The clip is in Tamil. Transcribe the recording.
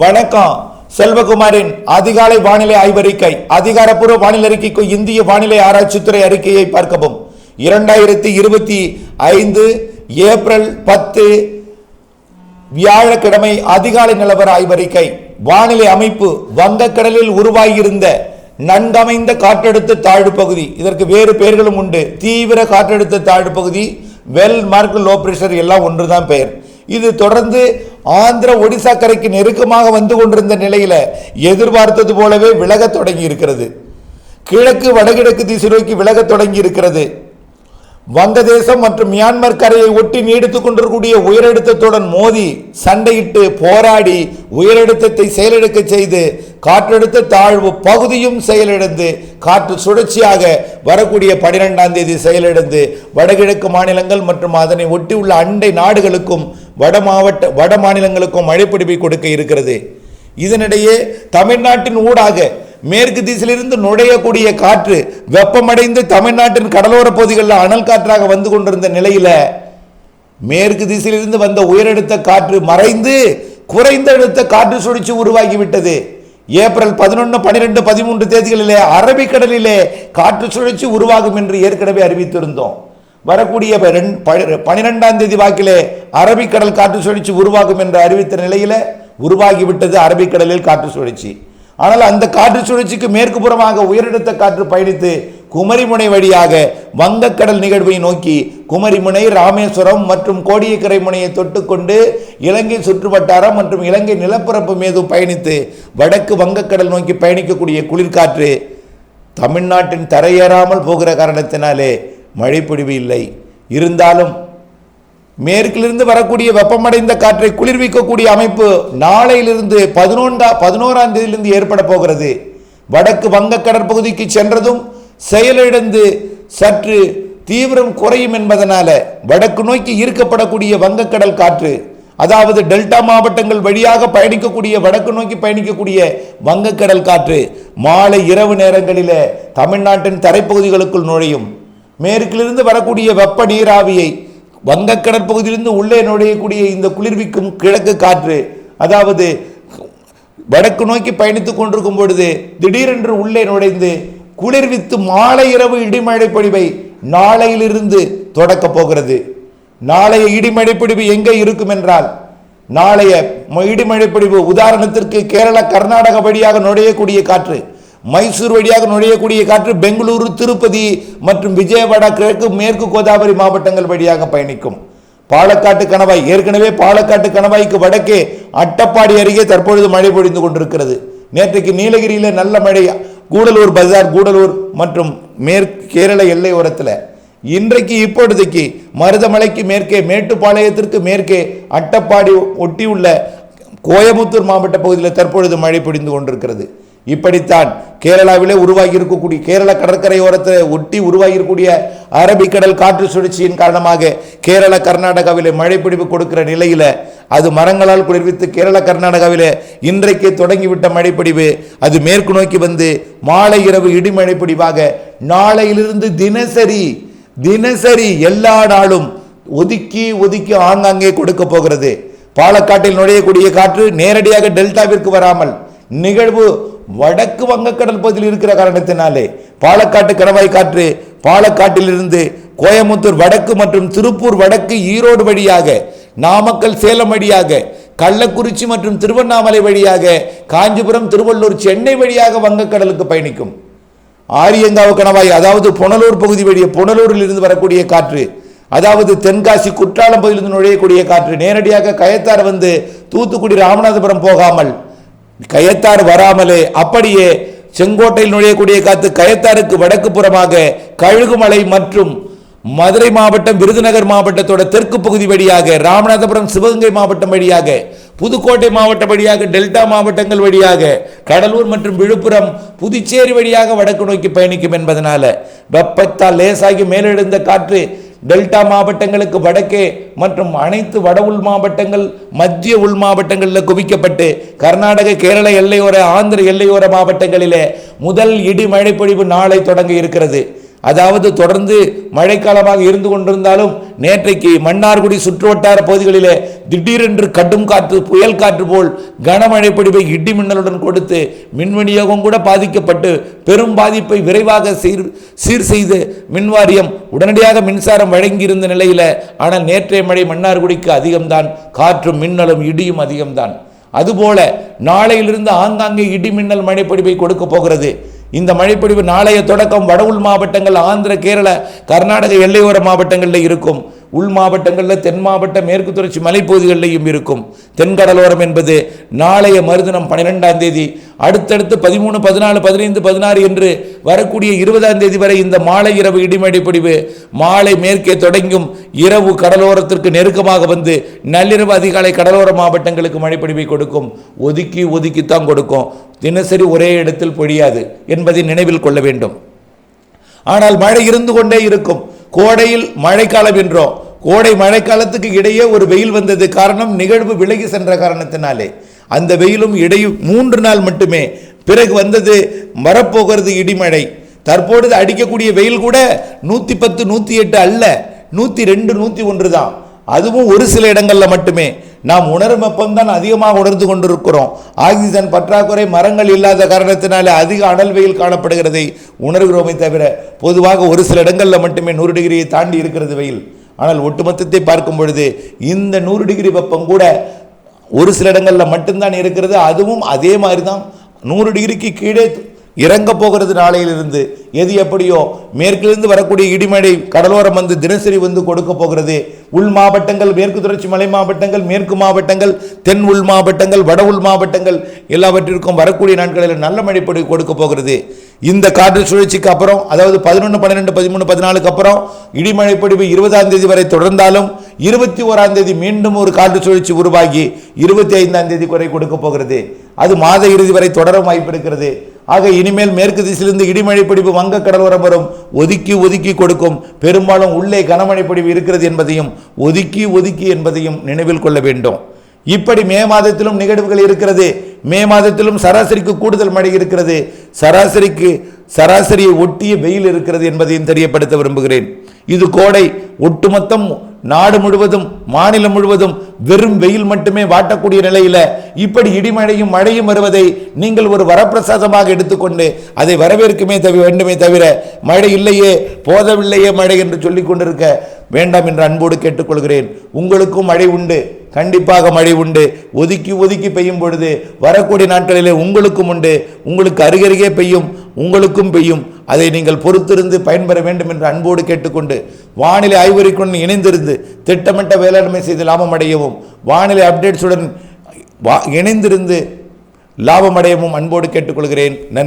வணக்கம். செல்வகுமாரின் அதிகாலை வானிலை ஆய்வறிக்கை அதிகாரப்பூர்வ வானிலை அறிக்கைக்கு இந்திய வானிலை ஆராய்ச்சித்துறை அறிக்கையை பார்க்கவும். இரண்டாயிரத்தி இருபத்தி ஐந்து ஏப்ரல் பத்து வியாழக்கிழமை அதிகாலை நிலவர ஆய்வறிக்கை. வானிலை அமைப்பு வங்கக்கடலில் உருவாகியிருந்த நன்கமைந்த காற்றழுத்த தாழ்வு பகுதி. இதற்கு வேறு பெயர்களும் உண்டு. தீவிர காற்றழுத்த தாழ்வு பகுதி வெல் மார்க் லோ பிரஷர் எல்லாம் ஒன்றுதான் பெயர். இது தொடர்ந்து ஆந்திர ஒடிசா கரைக்கு நெருக்கமாக வந்து கொண்டிருந்த நிலையில எதிர்பார்த்தது போலவே விலகத் தொடங்கி இருக்கிறது கிழக்கு வடகிழக்கு திசை நோக்கி விலகத் தொடங்கி இருக்கிறது வங்கதேசம் மற்றும் மியான்மர் கரையை ஒட்டி நீடித்துக் கொண்டிருக்கூடிய உயரழுத்தத்துடன் மோதி சண்டையிட்டு போராடி உயரழுத்தத்தை செயலிழக்க செய்து காற்றழுத்த தாழ்வு பகுதியும் செயலிழந்து காற்று சுழற்சியாக வரக்கூடிய பனிரெண்டாம் தேதி செயலிழந்து வடகிழக்கு மாநிலங்கள் மற்றும் அதனை ஒட்டியுள்ள அண்டை நாடுகளுக்கும் வட மாவட்ட வட மாநிலங்களுக்கும் மழைப்பிடிப்பை கொடுக்க இருக்கிறது. இதனிடையே தமிழ்நாட்டின் ஊடாக மேற்கு திசையிலிருந்து நுழையக்கூடிய காற்று வெப்பமடைந்து தமிழ்நாட்டின் கடலோர பகுதிகளில் அனல் காற்றாக வந்து கொண்டிருந்த நிலையில் மேற்கு திசையிலிருந்து வந்த உயரழுத்த காற்று மறைந்து குறைந்த அழுத்த காற்று சுழற்சி உருவாகிவிட்டது. ஏப்ரல் பதினொன்று பனிரெண்டு பதிமூன்று தேதிகளிலே அரபிக்கடலிலே காற்று சுழற்சி உருவாகும் என்று ஏற்கனவே அறிவித்திருந்தோம். வரக்கூடிய ரெண்- தேதி வாக்கிலே அரபிக்கடல் காற்று சுழற்சி உருவாகும் என்று அறிவித்த நிலையில் உருவாகிவிட்டது அரபிக்கடலில் காற்று சுழற்சி ஆனால் அந்த காற்று சுழற்சிக்கு மேற்கு புறமாக உயரழுத்த காற்று பயணித்து குமரிமுனை வழியாக வங்கக்கடல் நிகழ்வை நோக்கி குமரிமுனை ராமேஸ்வரம் மற்றும் கோடியக்கரை முனையை தொட்டுக்கொண்டு இலங்கை சுற்றுவட்டாரம் மற்றும் இலங்கை நிலப்பரப்பு மீது பயணித்து வடக்கு வங்கக்கடல் நோக்கி பயணிக்கக்கூடிய குளிர்காற்று தமிழ்நாட்டின் தரையேறாமல் போகிற காரணத்தினாலே மழைப்பொழிவு இல்லை. இருந்தாலும் மேற்கிலிருந்து வரக்கூடிய வெப்பமடைந்த காற்றை குளிர்விக்கக்கூடிய அமைப்பு நாளையிலிருந்து பதினொன்றா பதினோராம் தேதியிலிருந்து ஏற்பட போகிறது. வடக்கு வங்க கடற்பகுதிக்கு சென்றதும் செயலிழந்து சற்று தீவிரம் குறையும் என்பதனால வடக்கு நோக்கி ஈர்க்கப்படக்கூடிய வங்கக்கடல் காற்று அதாவது டெல்டா மாவட்டங்கள் வழியாக பயணிக்கக்கூடிய வடக்கு நோக்கி பயணிக்கக்கூடிய வங்கக்கடல் காற்று மாலை இரவு நேரங்களில் தமிழ்நாட்டின் தரைப்பகுதிகளுக்குள் நுழையும். மேற்கிலிருந்து வரக்கூடிய வெப்ப நீராவியை வங்கக்கடற்பகுதியிலிருந்து உள்ளே நுழையக்கூடிய இந்த குளிர்விக்கும் கிழக்கு காற்று அதாவது வடக்கு நோக்கி பயணித்துக் கொண்டிருக்கும் பொழுது திடீரென்று உள்ளே நுழைந்து குளிர்வித்து மாலை இரவு இடிமழை பொழிவை நாளையிலிருந்து தொடக்கப் போகிறது. நாளைய இடிமழை பொழிவு எங்கே இருக்கும் என்றால் நாளைய ம- இடிமழை பொழிவு உதாரணத்திற்கு கேரள கர்நாடக வழியாக நுழையக்கூடிய காற்று மைசூர் வழியாக நுழையக்கூடிய காற்று பெங்களூரு திருப்பதி மற்றும் விஜயவாடா கிழக்கு மேற்கு கோதாவரி மாவட்டங்கள் வழியாக பயணிக்கும். பாலக்காட்டு கணவாய் ஏற்கனவே பாலக்காட்டு கணவாய்க்கு வடக்கே அட்டப்பாடி அருகே தற்பொழுது மழை பொழிந்து கொண்டிருக்கிறது. நேற்றைக்கு நீலகிரியில் நல்ல மழை கூடலூர் பஜார் கூடலூர் மற்றும் மேற்கு கேரள எல்லை ஓரத்தில் இன்றைக்கு இப்பொழுதைக்கு மருதமலைக்கு மேற்கே மேட்டுப்பாளையத்திற்கு மேற்கே அட்டப்பாடி ஒட்டியுள்ள கோயமுத்தூர் மாவட்ட பகுதியில் தற்பொழுது மழை பொழிந்து கொண்டிருக்கிறது. இப்படித்தான் கேரளாவிலே உருவாகி இருக்கக்கூடிய கேரள கடற்கரையோரத்தை ஒட்டி உருவாகி இருக்கக்கூடிய அரபிக்கடல் காற்று சுழற்சியின் காரணமாக கேரள கர்நாடகாவிலே மழைப்பிடிப்பு கொடுக்கிற நிலையில் அது மரங்களால் குளிர்வித்து கேரள கர்நாடகாவிலே இன்றைக்கு தொடங்கிவிட்ட மழைப்பிடிவு. அது மேற்கு நோக்கி வந்து மாலை இரவு இடிமழைப்பிடிவாக நாளையிலிருந்து தினசரி தினசரி எல்லா நாளும் ஒதுக்கி ஒதுக்கி ஆங்காங்கே கொடுக்க போகிறது. பாலக்காட்டில் நுழையக்கூடிய காற்று நேரடியாக டெல்டாவிற்கு வராமல் நிகழ்வு வடக்கு வங்கக்கடல் பகுதியில் இருக்கிற காரணத்தினாலே பாலக்காட்டு கணவாய் காற்று பாலக்காட்டிலிருந்து கோயமுத்தூர் வடக்கு மற்றும் திருப்பூர் வடக்கு ஈரோடு வழியாக நாமக்கல் சேலம் வழியாக கள்ளக்குறிச்சி மற்றும் திருவண்ணாமலை வழியாக காஞ்சிபுரம் திருவள்ளூர் சென்னை வழியாக வங்கக்கடலுக்கு பயணிக்கும். ஆரியங்காவு கணவாய் அதாவது புனலூர் பகுதி வழியே புனலூரில் இருந்து வரக்கூடிய காற்று அதாவது தென்காசி குற்றாலம் பகுதியிலிருந்து நுழையக்கூடிய காற்று நேரடியாக கயத்தார் வந்து தூத்துக்குடி ராமநாதபுரம் போகாமல் கயத்தார் வராமலே அப்படியே செங்கோட்டையில் நுழையக்கூடிய காற்று கயத்தாருக்கு வடக்கு புறமாக கழுகுமலை மற்றும் மதுரை மாவட்டம் விருதுநகர் மாவட்டத்தோட தெற்கு பகுதி வழியாக ராமநாதபுரம் சிவகங்கை மாவட்டம் வழியாக புதுக்கோட்டை மாவட்டம் வழியாக டெல்டா மாவட்டங்கள் வழியாக கடலூர் மற்றும் விழுப்புரம் புதுச்சேரி வழியாக வடக்கு நோக்கி பயணிக்கும் என்பதனால வெப்பத்தால் லேசாகி மேலெழுந்த காற்று டெல்டா மாவட்டங்களுக்கு வடக்கே மற்றும் அனைத்து வட உள் மாவட்டங்கள் மத்திய உள் மாவட்டங்களில் குவிக்கப்பட்டு கர்நாடக கேரள எல்லையோர ஆந்திர எல்லையோர மாவட்டங்களிலே முதல் இடி மழைப்பொழிவு நாளை தொடங்க இருக்கிறது. அதாவது தொடர்ந்து மழைக்காலமாக இருந்து கொண்டிருந்தாலும் நேற்றைக்கு மன்னார்குடி சுற்றுவட்டார பகுதிகளிலே திடீரென்று கடும் காற்று புயல் காற்று போல் கனமழை பிடிப்பை இடி மின்னலுடன் கொடுத்து மின் விநியோகம் கூட பாதிக்கப்பட்டு பெரும் பாதிப்பை விரைவாக சீர் சீர் செய்து மின்வாரியம் உடனடியாக மின்சாரம் வழங்கியிருந்த நிலையில் ஆனால் நேற்றைய மழை மன்னார்குடிக்கு அதிகம்தான். காற்றும் மின்னலும் இடியும் அதிகம்தான். அதுபோல நாளையிலிருந்து ஆங்காங்கே இடி மின்னல் மழைப்பொழிவை கொடுக்க போகிறது. இந்த மழைப்பொழிவு நாளைய தொடக்கம் வட உள் மாவட்டங்கள் ஆந்திர கேரள கர்நாடக எல்லையோர மாவட்டங்களில் இருக்கும். உள் மாவட்டங்களில் தென் மாவட்ட மேற்கு தொடர்ச்சி மலைப்பகுதிகளிலையும் இருக்கும். தென்கடலோரம் என்பது நாளைய மறுதினம் பன்னிரெண்டாம் தேதி அடுத்தடுத்து பதிமூணு பதினாலு பதினைந்து பதினாறு என்று வரக்கூடிய இருபதாம் தேதி வரை இந்த மாலை இரவு இடிமழை பொடிவு மாலை மேற்கே தொடங்கும் இரவு கடலோரத்திற்கு நெருக்கமாக வந்து நள்ளிரவு அதிகாலை கடலோர மாவட்டங்களுக்கு மழைப்பொடிவை கொடுக்கும். ஒதுக்கி ஒதுக்கித்தான் கொடுக்கும். தினசரி ஒரே இடத்தில் பொழியாது என்பதை நினைவில் கொள்ள வேண்டும். ஆனால் மழை இருந்து கொண்டே இருக்கும். கோடையில் மழைக்காலம் என்றோம் கோடை மழைக்காலத்துக்கு இடையே ஒரு வெயில் வந்தது காரணம் நிகழ்வு விலகி சென்ற காரணத்தினாலே. அந்த வெயிலும் இடையும் மூன்று நாள் மட்டுமே. பிறகு வந்தது வரப்போகிறது இடிமழை. தற்பொழுது அடிக்கக்கூடிய வெயில் கூட நூற்றி பத்து நூற்றி எட்டு அல்ல நூற்றி ரெண்டு நூற்றி ஒன்று தான். அதுவும் ஒரு சில இடங்களில் மட்டுமே. நாம் உணரும் வெப்பம்தான் அதிகமாக உணர்ந்து கொண்டிருக்கிறோம். ஆக்சிஜன் பற்றாக்குறை மரங்கள் இல்லாத காரணத்தினாலே அதிக அனல் வெயில் காணப்படுகிறதை உணர்கிறோமே தவிர பொதுவாக ஒரு சில இடங்களில் மட்டுமே நூறு டிகிரியை தாண்டி இருக்கிறது வெயில். ஆனால் ஒட்டுமொத்தத்தை பார்க்கும் பொழுது இந்த நூறு டிகிரி வெப்பம் கூட ஒரு சில இடங்களில் மட்டும்தான் இருக்கிறது. அதுவும் அதே மாதிரி தான் நூறு டிகிரிக்கு கீழே இறங்க போகிறது நாளையிலிருந்து. எது எப்படியோ மேற்கிலிருந்து வரக்கூடிய இடிமழை கடலோரம் வந்து தினசரி வந்து கொடுக்க போகிறது. உள் மாவட்டங்கள் மேற்கு தொடர்ச்சி மலை மாவட்டங்கள் மேற்கு மாவட்டங்கள் தென் உள் மாவட்டங்கள் வட உள் மாவட்டங்கள் எல்லாவற்றிற்கும் வரக்கூடிய நாட்களில் நல்ல மழை பொழி கொடுக்க போகிறது. இந்த காற்று சுழற்சிக்கு அப்புறம் அதாவது பதினொன்று பன்னிரெண்டு பதிமூணு பதினாலுக்கு அப்புறம் இடிமழை பொடிவு இருபதாம் தேதி வரை தொடர்ந்தாலும் இருபத்தி ஓராம் தேதி மீண்டும் ஒரு காற்று சுழற்சி உருவாகி இருபத்தி ஐந்தாம் தேதி குறை கொடுக்க போகிறது. அது மாத இறுதி வரை தொடர வாய்ப்பு இருக்கிறது. ஆக இனிமேல் மேற்கு திசையிலிருந்து இடிமழை பிடிப்பு வங்க கடலோரம் வரும். ஒதுக்கி ஒதுக்கி கொடுக்கும். பெரும்பாலும் உள்ளே கனமழை பொழிவு இருக்கிறது என்பதையும் ஒதுக்கி ஒதுக்கி என்பதையும் நினைவில் கொள்ள வேண்டும். இப்படி மே மாதத்திலும் நிகழ்வுகள் இருக்கிறது. மே மாதத்திலும் சராசரிக்கு கூடுதல் மழை இருக்கிறது. சராசரிக்கு சராசரியை ஒட்டிய வெயில் இருக்கிறது என்பதையும் தெரியப்படுத்த விரும்புகிறேன். இது கோடை ஒட்டுமொத்தம் நாடு முழுவதும் மாநிலம் முழுவதும் வெறும் வெயில் மட்டுமே வாட்டக்கூடிய நிலையில இப்படி இடிமழையும் மழையும் வருவதை நீங்கள் ஒரு வரப்பிரசாதமாக எடுத்துக்கொண்டு அதை வரவேற்குமே தவிர வேண்டுமே தவிர மழை இல்லையே போதவில்லையே மழை என்று சொல்லிக் கொண்டிருக்க வேண்டாம் என்று அன்போடு கேட்டுக்கொள்கிறேன். உங்களுக்கும் மழை உண்டு. கண்டிப்பாக மழை உண்டு. ஒதுக்கி ஒதுக்கி பெய்யும் பொழுது வரக்கூடிய நாட்களிலே உங்களுக்கும் உண்டு. உங்களுக்கு அருகருகே பெய்யும் உங்களுக்கும் பெய்யும். அதை நீங்கள் பொறுத்திருந்து பயன்பெற வேண்டும் என்று அன்போடு கேட்டுக்கொண்டு வானிலை ஆய்வறிக்குடன் இணைந்திருந்து திட்டமிட்ட வேளாண்மை செய்து லாபம் அடையவும் வானிலை அப்டேட்ஸுடன் வா- இணைந்திருந்து லாபம் அடையவும் அன்போடு கேட்டுக்கொள்கிறேன். நன்றி.